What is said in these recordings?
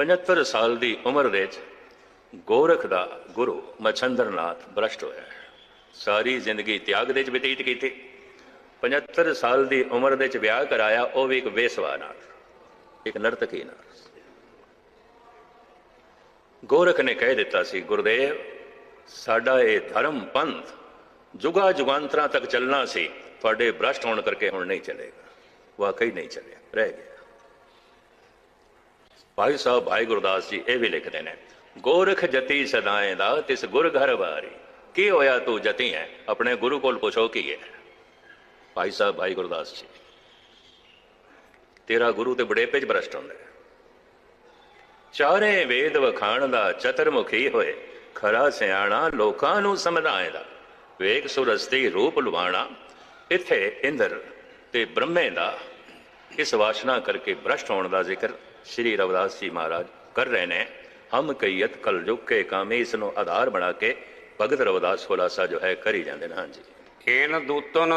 75 ਸਾਲ ਦੀ ਉਮਰ ਵਿੱਚ ਗੋਰਖ ਦਾ ਗੁਰੂ ਮਛੰਦਰਨਾਥ ਭ੍ਰਸ਼ਟ ਹੋਇਆ ਹੈ। ਸਾਰੀ ਜ਼ਿੰਦਗੀ ਤਿਆਗ ਦੇ ਵਿੱਚ ਬਤੀਤ ਕੀਤੀ। 75 ਸਾਲ ਦੀ ਉਮਰ ਦੇ ਵਿੱਚ ਵਿਆਹ ਕਰਾਇਆ, ਉਹ ਵੀ ਇੱਕ ਵੇਸਵਾ ਨਾਲ ਇੱਕ ਨਰਤਕੀ ਨਾਲ। ਗੋਰਖ ਨੇ ਕਹਿ ਦਿੱਤਾ ਸੀ, ਗੁਰਦੇਵ, ਸਾਡਾ ਇਹ ਧਰਮ ਪੰਥ ਜੁਗਾ ਜੁਗਾਂਤਰਾਂ ਤੱਕ ਚੱਲਣਾ ਸੀ, ਤੁਹਾਡੇ ਭ੍ਰਸ਼ਟ ਹੋਣ ਕਰਕੇ ਹੁਣ ਨਹੀਂ ਚੱਲੇਗਾ। ਵਾਕਈ ਨਹੀਂ ਚੱਲਿਆ, ਰਹਿ ਗਿਆ। ਭਾਈ ਸਾਹਿਬ ਭਾਈ ਗੁਰਦਾਸ ਜੀ, ਇਹ ਵੀ ਲਿਖਦੇ ਨੇ, ਗੋਰਖ ਜਤੀ ਸਦਾਏ ਦਾ, ਤਿਸ ਗੁਰ ਘਰ ਵਾਰੀ। ਕੀ ਹੋਇਆ ਤੂੰ ਜਤੀ ਹੈ ਆਪਣੇ ਗੁਰੂ ਕੋਲ ਪੁੱਛੋ ਕੀ ਹੈ ਭਾਈ ਸਾਹਿਬ ਭਾਈ ਗੁਰਦਾਸ ਜੀ। ਤੇਰਾ ਗੁਰੂ ਤੇ ਬੜੇ ਚ ਭ੍ਰਸ਼ਟ ਹੁੰਦਾ ਹੈ। ਚਾਰੇ ਵੇਦ ਵਖਾਣ ਦਾ ਚਤਰਮੁਖੀ ਹੋਏ, ਖਰਾ ਸਿਆਣਾ ਲੋਕਾਂ ਨੂੰ ਸਮਝਾਏ ਦਾ। ਵੇਖ ਸੁਰਸਤੀ ਰੂਪ ਲਵਾਣਾ, ਇੱਥੇ ਇੰਦਰ ਤੇ ਬ੍ਰਹਮੇ ਦਾ, ਇਸ ਵਾਸ਼ਨਾ ਕਰਕੇ ਭ੍ਰਸ਼ਟ ਹੋਣ ਦਾ ਜ਼ਿਕਰ। ਸ਼੍ਰੀ ਰਵਿਦਾਸ ਜੀ ਮਹਾਰਾਜ ਕਰ ਰਹੇ ਨੇ। ਹਮ ਕਈਤ ਕਲ ਜੁਗ ਕੇ ਕਾਮੇ ਇਸ ਨੂੰ ਆਧਾਰ ਬਣਾ ਕੇ ਭਗਤ ਰਵਿਦਾਸ ਖੁਲਾਸਾ ਜੋ ਹੈ ਕਰੀ ਜਾਂਦੇ ਨੇ ਹਾਂਜੀ। ਏਨ ਦੂਤਨ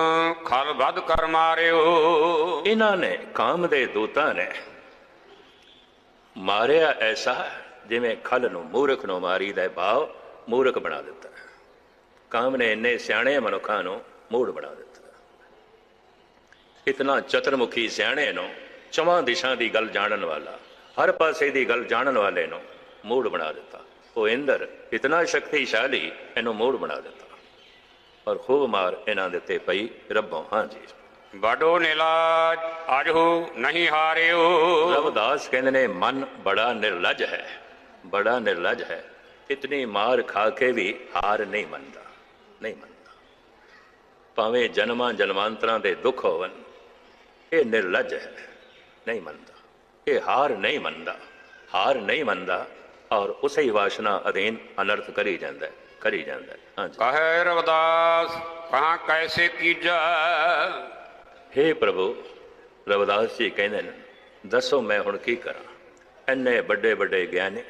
ਖਲ ਵੱਧ ਕਰ ਮਾਰਿਓ। ਇਹਨਾਂ ਨੇ ਕਾਮ ਦੇ ਦੂਤਾਂ ਨੇ ਮਾਰਿਆ ਐਸਾ ਜਿਵੇਂ ਖਲ ਨੂੰ ਮੂਰਖ ਨੂੰ ਮਾਰੀਦਾ ਭਾਵ ਮੂਰਖ ਬਣਾ ਦਿੱਤਾ। ਕਾਮ ਨੇ ਇੰਨੇ ਸਿਆਣੇ ਮਨੁੱਖਾਂ ਨੂੰ ਮੂੜ ਬਣਾ ਦਿੱਤਾ। ਇਤਨਾ ਚਤਰਮੁਖੀ ਸਿਆਣੇ ਨੂੰ ਚਵਾਂ ਦਿਸ਼ਾ ਦੀ ਗੱਲ ਜਾਣਨ ਵਾਲਾ ਹਰ ਪਾਸੇ ਦੀ ਗੱਲ ਜਾਣਨ ਵਾਲੇ ਨੂੰ ਮੂੜ ਬਣਾ ਦਿੱਤਾ। ਉਹ ਇੰਦਰ ਇਤਨਾ ਸ਼ਕਤੀਸ਼ਾਲੀ ਇਹਨੂੰ ਮੂੜ ਬਣਾ ਦਿੱਤਾ। ਔਰ ਖੂਬ ਮਾਰ ਇਹਨਾਂ ਦੇ ਉੱਤੇ ਪਈ ਰੱਬੋਂ ਹਾਂਜੀ ਬਡੋ ਨਿਲਾਜ ਅਜਹੂ ਨਹੀਂ ਹਾਰਿਓ। ਰਵਿਦਾਸ ਕਹਿੰਦੇ ਨੇ ਮਨ ਬੜਾ ਨਿਰਲਜ ਹੈ ਬੜਾ ਨਿਰਲਜ ਹੈ। ਇਤਨੀ ਮਾਰ ਖਾ ਕੇ ਵੀ ਹਾਰ ਨਹੀਂ ਮੰਨਦਾ ਨਹੀਂ ਮੰਨਦਾ। ਭਾਵੇਂ ਜਨਮਾਂ ਜਨਮਾਂਤਰਾਂ ਦੇ ਦੁੱਖ ਹੋਵਨ ਇਹ ਨਿਰਲਜ ਹੈ। ਨਹੀਂ ਮੰਨਦਾ ਇਹ ਹਾਰ ਨਹੀਂ ਮੰਨਦਾ ਹਾਰ ਨਹੀਂ ਮੰਨਦਾ ਔਰ ਉਸੇ ਹੀ ਵਾਸ਼ਨਾ ਅਧੀਨ ਅਨਰਥ ਕਰੀ ਜਾਂਦਾ ਹੈ, ਕਰੀ ਜਾਂਦਾ ਹੈ। ਹਾਂਜੀ ਕਹੇ ਰਵਦਾਸ ਕਹਾਂ ਕੈਸੇ ਕੀਜੈ ਹੇ ਪ੍ਰਭੂ ਰਵਿਦਾਸ ਜੀ ਕਹਿੰਦੇ ਨੇ ਦੱਸੋ ਮੈਂ ਹੁਣ ਕੀ ਕਰਾਂ ਇੰਨੇ ਵੱਡੇ ਵੱਡੇ ਗਿਆਨੀ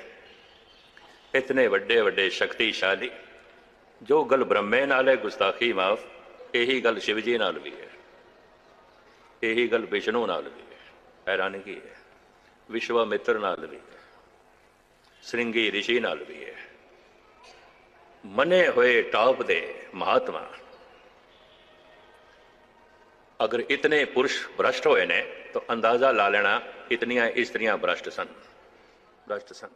ਇਤਨੇ ਵੱਡੇ ਵੱਡੇ ਸ਼ਕਤੀਸ਼ਾਲੀ ਜੋ ਗੱਲ ਬ੍ਰਹਮੇ ਨਾਲ ਹੈ ਗੁਸਤਾਖੀ ਮਾਫ ਇਹੀ ਗੱਲ ਸ਼ਿਵ ਜੀ ਨਾਲ ਵੀ ਹੈ ਇਹੀ ਗੱਲ ਵਿਸ਼ਨੂੰ ਨਾਲ ਵੀ ਹੈ ਹੈਰਾਨੀ ਕੀ ਹੈ ਵਿਸ਼ਵਾਮਿੱਤਰ ਨਾਲ ਵੀ ਸ੍ਰਿੰਗੀ ਰਿਸ਼ੀ ਨਾਲ ਵੀ ਹੈ। ਮਨੇ ਹੋਏ ਟਾਪ ਦੇ ਮਹਾਤਮਾ, ਅਗਰ ਇਤਨੇ ਪੁਰਸ਼ ਭ੍ਰਸ਼ਟ ਹੋਏ ਨੇ, ਤਾਂ ਅੰਦਾਜ਼ਾ ਲਾ ਲੈਣਾ, ਇਤਨੀਆਂ ਇਸਤਰੀਆਂ ਭ੍ਰਸ਼ਟ ਸਨ। ਭ੍ਰਸ਼ਟ ਸਨ।